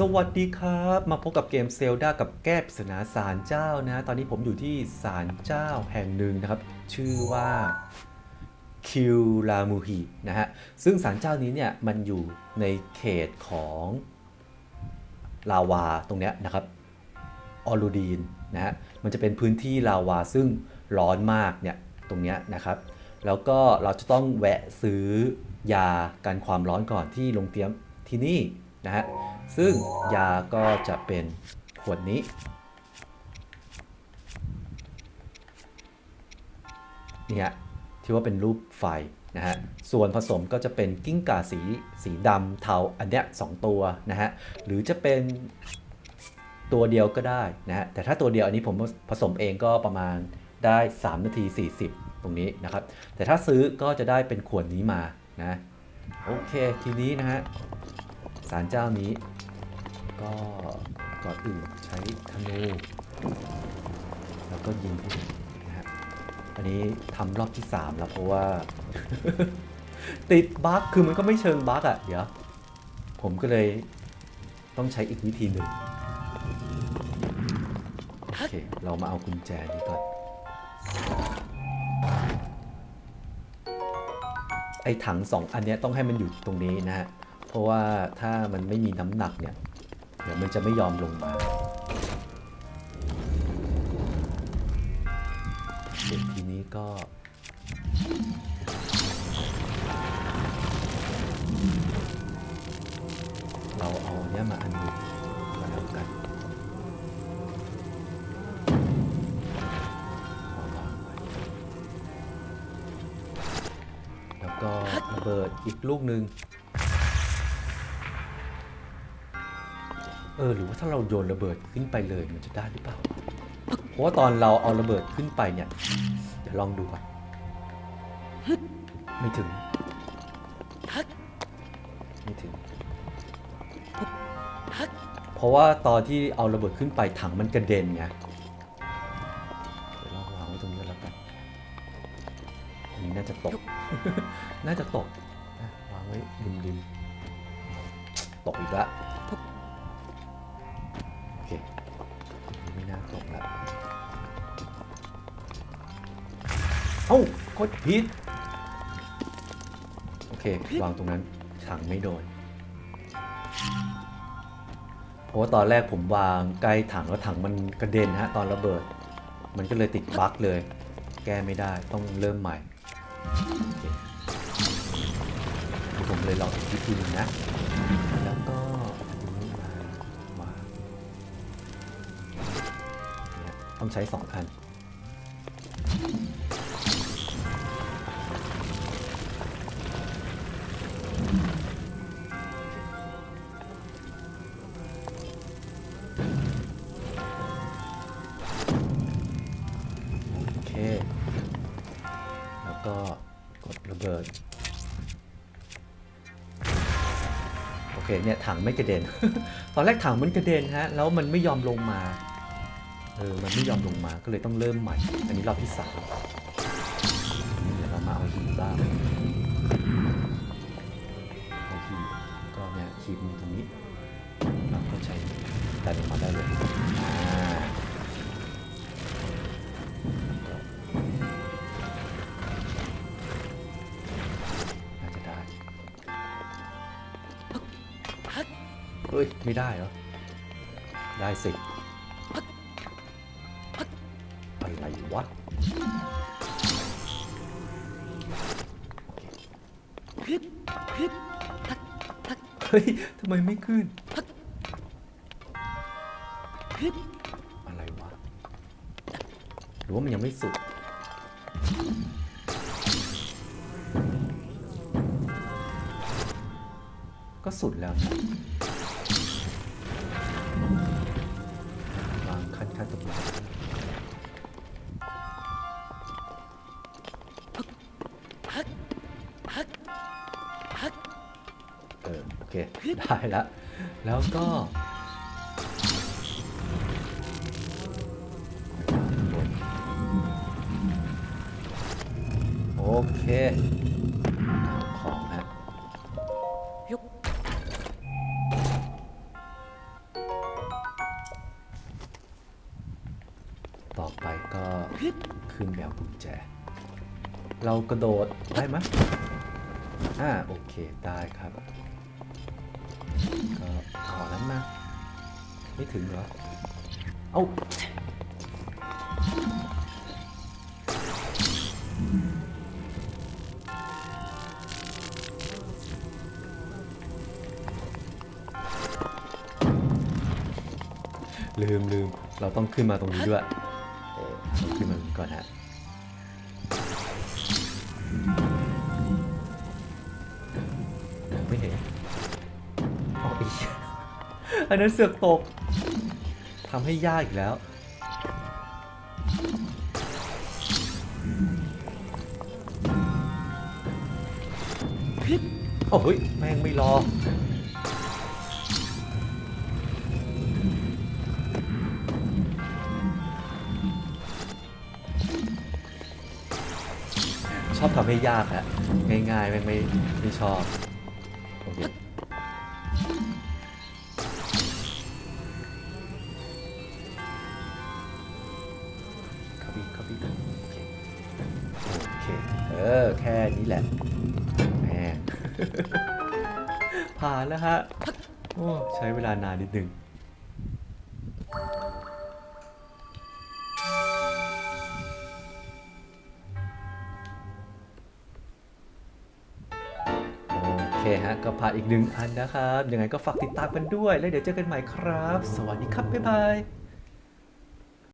สวัสดีครับ มาพบกับเกมเซลดากับแก้ปริศนาสารเจ้านะ ตอนนี้ผมอยู่ที่สารเจ้าแห่งหนึ่งนะครับ ชื่อว่าคิวลามูฮีนะฮะ ซึ่งสารเจ้านี้เนี่ย มันอยู่ในเขตของลาวาตรงเนี้ยนะครับออรูดีนนะฮะ มันจะเป็นพื้นที่ลาวาซึ่งร้อนมากเนี่ยตรงเนี้ยนะครับ แล้วก็เราจะต้องแวะซื้อยากันความร้อนก่อนที่โรงเตรียมที่นี่นะฮะ ซึ่งยาก็จะเป็นขวดนี้ นี่ฮะที่ว่าเป็นรูปไฟนะฮะ ส่วนผสมก็จะเป็นกิ้งก่าสีสีดำเทาอันเนี้ยสองตัวนะฮะ หรือจะเป็นตัวเดียวก็ได้นะฮะ แต่ถ้าตัวเดียวอันนี้ผมผสมเองก็ประมาณได้ 3 นาที 40 ตรงนี้นะครับ แต่ถ้าซื้อก็จะได้เป็นขวดนี้มานะ โอเคทีนี้นะฮะสารเจ้านี้ ก็ก่อนอื่นใช้ธนูแล้วก็ยิงที่นะฮะอันนี้ทำรอบที่ 3 แล้วเพราะว่า ติดบั๊กคือมันก็ไม่เชิงบั๊กอะ่ะ เดี๋ยว ผมก็เลยต้องใช้อีกวิธีหนึ่งโอเค เรามาเอากุญแจนี้ก่อนไอ้ถังสองอันนี้ต้องให้มันอยู่ตรงนี้นะฮะ เพราะว่าถ้ามันไม่มีน้ำหนักเนี่ย เดี๋ยวมันจะไม่ยอมลงมาเด็กทีนี้ก็เราเอาเนี้ยมาอันนึงมาแล้วกันวางไว้แล้วก็ระเบิดอีกลูกหนึ่ง เออหรือว่าถ้าเราโยนระเบิดขึ้นไปเลยมันจะได้หรือเปล่า เพราะว่าตอนเราเอาระเบิดขึ้นไปเนี่ย เดี๋ยวลองดูก่อนไม่ถึง ไม่ถึง เพราะว่าตอนที่เอาระเบิดขึ้นไปถังมันกระเด็นไงเดี๋ยวเราวางไว้ตรงนี้ก็แล้วกันอันนี้น่าจะตก น่าจะตกนะวางไว้ริมริมๆตกอีกแล้ว ตกแล้วเอ้ากดผิดโอเควางตรงนั้นถังไม่โดน เพราะว่าตอนแรกผมวางใกล้ถังแล้วถังมันกระเด็นฮะตอนระเบิด มันก็เลยติดบั๊กเลย แก้ไม่ได้ต้องเริ่มใหม่ผมเลยลองอีกวิธีหนึงนะ แล้วก็้องใช้สองอัน โอเค แล้วก็กดระเบิด โอเคเนี่ยถังไม่กระเด็น ตอนแรกถังมันกระเด็นฮะ แล้วมันไม่ยอมลงมา เออ มันไม่ยอมลงมา ก็เลยต้องเริ่มใหม่ อันนี้รอบที่สามเดี๋ยวเรามาเอาหีบบ้างเอาหีบก็เนี่ยหีบมีตรงนี้เราก็ใช้ดันออกมาได้เลยอาน่าจะได้ เฮ้ย ไม่ได้เหรอ ได้สิ อะไรวะเฮ้ยทำไมไม่ขึ้น อะไรวะ หรือว่ามันยังไม่สุดก็สุดแล้วนะวางขั้นขั้นตรงนี้ เคได้ละ แล้วก็โอเคของฮะยุกต่อไปก็ขึ้นแมวกุญแจ เรากระโดดได้ไหมอ่าโอเค ได้ครับ ก็ขอนั้นมา ไม่ถึงเหรอ เอ้าลืมลืม เราต้องขึ้นมาตรงนี้ด้วยเอ่อต้องขึ้นมาตรงนี้ก่อนฮะ อันนั้นเสือกตกทำให้ยากอีกแล้ว โอ้ยแม่งไม่รอชอบทำให้ยากอะง่ายๆแม่งไม่ไม่ชอบ โอเค เออ แค่นี้แหละแม่ผ่านแล้วฮะ โอ้ ใช้เวลานานนิดนึงโอเคฮะก็ผ่านอีกหนึ่งอันนะครับ ยังไงก็ฝากติดตามกันด้วย แล้วเดี๋ยวเจอกันใหม่ครับ สวัสดีครับ บ๊ายบาย